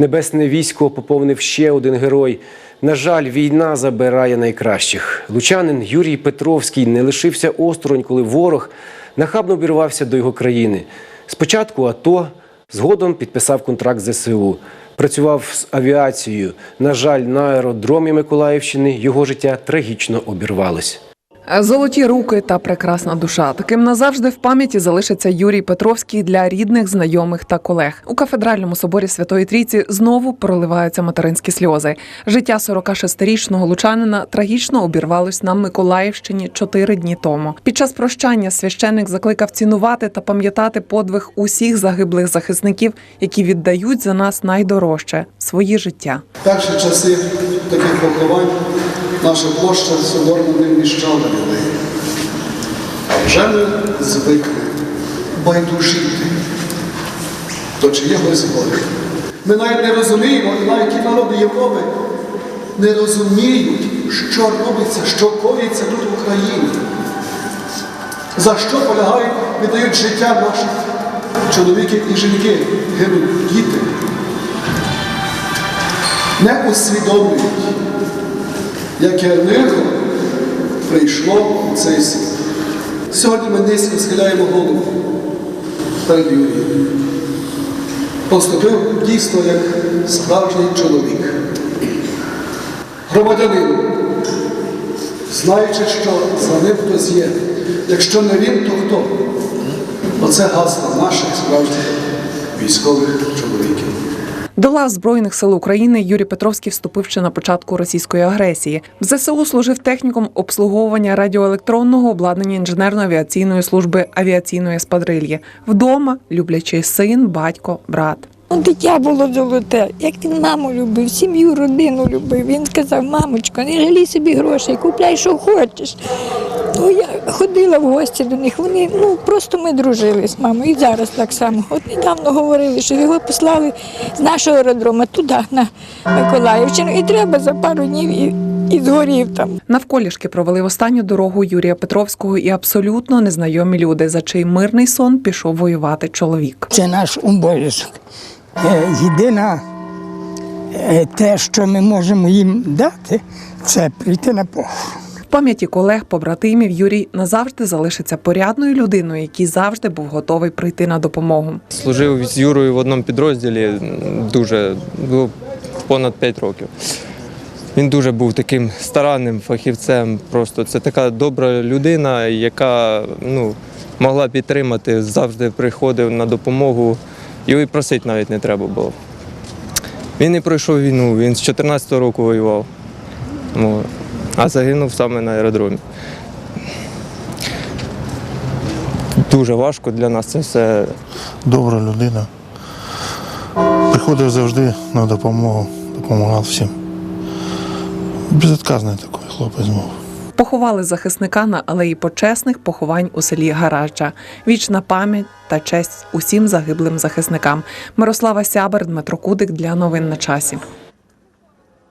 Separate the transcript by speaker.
Speaker 1: Небесне військо поповнив ще один герой. На жаль, війна забирає найкращих. Лучанин Юрій Петровський не лишився осторонь, коли ворог нахабно обірвався до його країни. Спочатку АТО, згодом підписав контракт з ЗСУ. Працював з авіацією. На жаль, на аеродромі Миколаївщини його життя трагічно обірвалось.
Speaker 2: Золоті руки та прекрасна душа. Таким назавжди в пам'яті залишиться Юрій Петровський для рідних, знайомих та колег. У кафедральному соборі Святої Трійці знову проливаються материнські сльози. Життя 46-річного лучанина трагічно обірвалось на Миколаївщині чотири дні тому. Під час прощання священник закликав цінувати та пам'ятати подвиг усіх загиблих захисників, які віддають за нас найдорожче свої життя.
Speaker 3: Перші часи таких поховань наша площа соборна не вміщала людей. Вже ми звикли байдужити до чиєгось горя. Ми навіть не розуміємо, і навіть ті народи Європи не розуміють, що робиться, що коїться тут в Україні. За що полягають, віддають життя наші чоловіки і жінки, гинуть діти не усвідомлюють, яке лихо прийшло в цей світ. Сьогодні ми низько схиляємо голову перед Юрієм. Поступив дійсно як справжній чоловік. Громадянин, знаючи, що за ним хтось є. Якщо не він, то хто? Оце гасло наших справжніх військових чоловіків.
Speaker 2: До лав Збройних сил України Юрій Петровський вступив ще на початку російської агресії. В ЗСУ служив техніком обслуговування радіоелектронного обладнання інженерно-авіаційної служби авіаційної ескадрильї. Вдома люблячий син, батько, брат.
Speaker 4: Ну, Дитя було золоте, як він маму любив, сім'ю, родину любив. Він сказав, мамочко, не жалій собі грошей, купляй, що хочеш. Ну, я ходила в гості до них, вони ну просто ми дружили з мамою. І зараз так само. От недавно говорили, що його послали з нашого аеродрому туди, на Миколаївщину, і треба за пару днів і, і згорів там.
Speaker 2: Навколішки провели в останню дорогу Юрія Петровського і абсолютно незнайомі люди, за чий мирний сон пішов воювати чоловік.
Speaker 5: Це наш обов'язок. Е, Єдине те, що ми можемо їм дати, це прийти на похорон.
Speaker 2: Пам'яті колег, побратимів Юрій назавжди залишиться порядною людиною, який завжди був готовий прийти на допомогу.
Speaker 6: Служив з Юрою в одному підрозділі дуже понад 5 років. Він дуже був таким старанним фахівцем. Просто це така добра людина, яка ну, могла підтримати, завжди приходив на допомогу. Його і просити навіть не треба було. Він і пройшов війну, він з 14-го року воював, а загинув саме на аеродромі. Дуже важко для нас це все
Speaker 7: добра людина. Приходив завжди на допомогу, допомагав всім. Безотказний такий хлопець був.
Speaker 2: Поховали захисника на алеї почесних поховань у селі Гаражджа. Вічна пам'ять та честь усім загиблим захисникам. Мирослава Сябер, Дмитро Кудик для новин на часі.